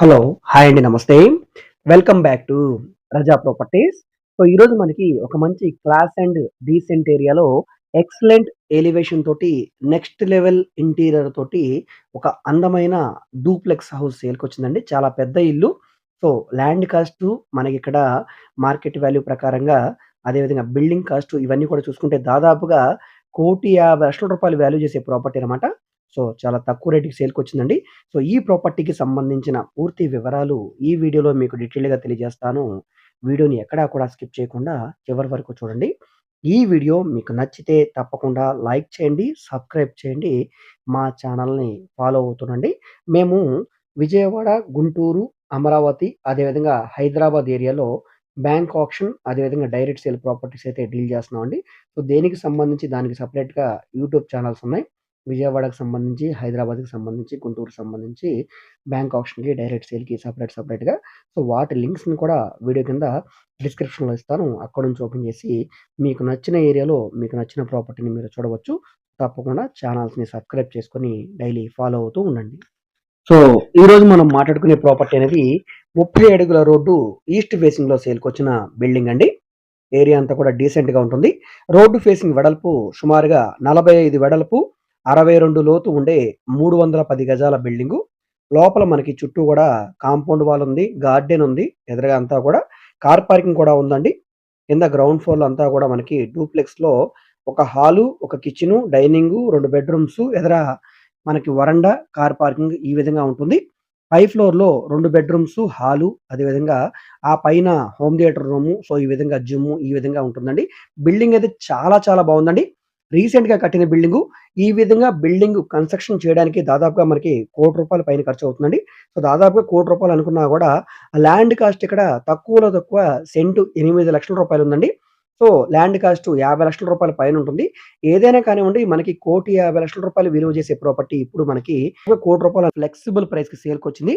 Hello hi అండి నమస్తే. Welcome back to Raza properties so ఈరోజు మనకి ఒక మంచి క్లాస్ అండ్ డీసెంట్ ఏరియాలో ఎక్సలెంట్ ఎలివేషన్ తోటి నెక్స్ట్ లెవెల్ ఇంటీరియర్ తోటి ఒక అందమైన డూప్లెక్స్ హౌస్ సేల్కి వచ్చిందండి. చాలా పెద్ద ఇల్లు. సో ల్యాండ్ కాస్ట్ మనకి ఇక్కడ మార్కెట్ వాల్యూ ప్రకారంగా అదేవిధంగా బిల్డింగ్ కాస్ట్ ఇవన్నీ కూడా చూసుకుంటే దాదాపుగా కోటి యాభై లక్షల రూపాయలు వాల్యూ చేసే ప్రాపర్టీ అనమాట సో చాలా తక్కువ రేటుకి సేల్కి వచ్చిందండి సో ఈ ప్రాపర్టీకి సంబంధించిన పూర్తి వివరాలు ఈ వీడియోలో మీకు డీటెయిల్గా తెలియజేస్తాను. వీడియోని ఎక్కడా కూడా స్కిప్ చేయకుండా చివరి వరకు చూడండి. ఈ వీడియో మీకు నచ్చితే తప్పకుండా లైక్ చేయండి సబ్స్క్రైబ్ చేయండి మా ఛానల్ని ఫాలో అవుతుండండి. మేము విజయవాడ గుంటూరు అమరావతి అదేవిధంగా హైదరాబాద్ ఏరియాలో బ్యాంక్ ఆప్షన్ అదేవిధంగా డైరెక్ట్ సేల్ ప్రాపర్టీస్ అయితే డీల్ చేస్తున్నామండి. సో దేనికి సంబంధించి దానికి సపరేట్గా యూట్యూబ్ ఛానల్స్ ఉన్నాయి. విజయవాడకు సంబంధించి, హైదరాబాద్‌కి సంబంధించి, గుంటూరుకి సంబంధించి బ్యాంక్ ఆప్షన్‌కి, డైరెక్ట్ సేల్‌కి సపరేట్ సపరేట్గా సో, వాటి లింక్స్‌ని కూడా వీడియో కింద డిస్క్రిప్షన్‌లో ఇస్తాను. అక్కడ నుంచి ఓపెన్ చేసి మీకు నచ్చిన ఏరియాలో మీకు నచ్చిన ప్రాపర్టీని మీరు చూడవచ్చు. తప్పకుండా ఛానల్స్‌ని సబ్స్క్రైబ్ చేసుకొని డైలీ ఫాలో అవుతూ ఉండండి. సో, ఈరోజు మనం మాట్లాడుకునే ప్రాపర్టీ అనేది 30 అడుగుల రోడ్డు ఈస్ట్ ఫేసింగ్‌లో సేల్‌కొచ్చిన బిల్డింగ్ అండి. ఏరియా అంతా కూడా డీసెంట్‌గా ఉంటుంది. రోడ్డు ఫేసింగ్ వెడల్పు సుమారుగా 45 వెడల్పు అరవై రెండు లోతు ఉండే మూడు వందల పది గజాల బిల్డింగు. లోపల మనకి చుట్టూ కూడా కాంపౌండ్ వాల్ ఉంది గార్డెన్ ఉంది ఎదురుగా అంతా కూడా కార్ పార్కింగ్ కూడా ఉందండి. కింద గ్రౌండ్ ఫ్లోర్ అంతా కూడా మనకి డూప్లెక్స్లో ఒక హాలు ఒక కిచెను డైనింగ్ రెండు బెడ్రూమ్స్ ఎదుర మనకి వరండా కార్ పార్కింగ్ ఈ విధంగా ఉంటుంది. పై ఫ్లోర్లో రెండు బెడ్రూమ్స్ హాలు అదేవిధంగా ఆ పైన హోమ్ థియేటర్ రూము సో ఈ విధంగా జిమ్ ఈ విధంగా ఉంటుందండి. బిల్డింగ్ అయితే చాలా చాలా బాగుందండి. రీసెంట్‌గా కట్టిన బిల్డింగు. ఈ విధంగా బిల్డింగ్ కన్‌స్ట్రక్షన్ చేయడానికి దాదాపుగా మనకి కోటి రూపాయల పైన ఖర్చు అవుతుందండి. సో, దాదాపుగా కోటి రూపాయలు అనుకున్నా కూడా ల్యాండ్ కాస్ట్ ఇక్కడ తక్కువలో తక్కువ సెంటు ఎనిమిది లక్షల రూపాయలు ఉందండి సో, ల్యాండ్ కాస్ట్ యాభై లక్షల రూపాయల పైన ఉంటుంది ఏదైనా కానివ్వండి మనకి కోటి యాభై లక్షల రూపాయలు విలువ చేసే ప్రాపర్టీ ఇప్పుడు మనకి కోటి రూపాయల ఫ్లెక్సిబుల్ ప్రైస్‌కి సేల్‌కొచ్చింది.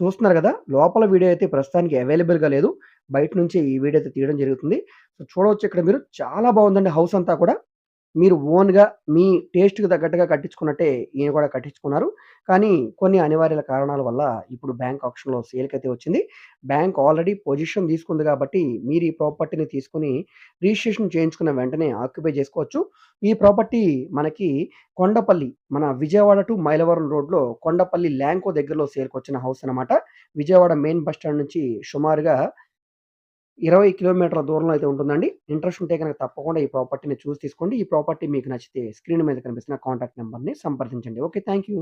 చూస్తున్నారు కదా! లోపల వీడియో అయితే ప్రస్తుతానికి అవైలబుల్‌గా లేదు. బయట నుంచి ఈ వీడియో అయితే తీయడం జరుగుతుంది. సో, చూడవచ్చు ఇక్కడ మీరు చాలా బాగుందండి హౌస్ అంతా కూడా. మీరు ఓన్‌గా మీ టేస్ట్‌కి తగ్గట్టుగా కట్టించుకున్నట్టే ఈయన కూడా కట్టించుకున్నారు. కానీ కొన్ని అనివార్య కారణాల వల్ల ఇప్పుడు బ్యాంక్ ఆప్షన్‌లో సేల్కి అయితే వచ్చింది. బ్యాంక్ ఆల్రెడీ పొజిషన్ తీసుకుంది కాబట్టి మీరు ఈ ప్రాపర్టీని తీసుకుని రిజిస్ట్రేషన్ చేయించుకున్న వెంటనే ఆక్యుపై చేసుకోవచ్చు. ఈ ప్రాపర్టీ మనకి కొండపల్లి మన విజయవాడ టు మైలవరం రోడ్‌లో కొండపల్లి ల్యాంకో దగ్గరలో సేల్‌కొచ్చిన హౌస్ అనమాట. విజయవాడ మెయిన్ బస్ స్టాండ్ నుంచి సుమారుగా 20 కిలోమీటర్ల దూరంలో అయితే ఉంటుందండి. ఇంట్రెస్ట్ ఉంటే గనక తప్పకుండా ఈ ప్రాపర్టీని చూసి తీసుకోండి. ఈ ప్రాపర్టీ మీకు నచ్చితే స్క్రీన్ మీద కనిపిస్తున్న కాంటాక్ట్ నెంబర్ని సంప్రదించండి. ఓకే. Thank you.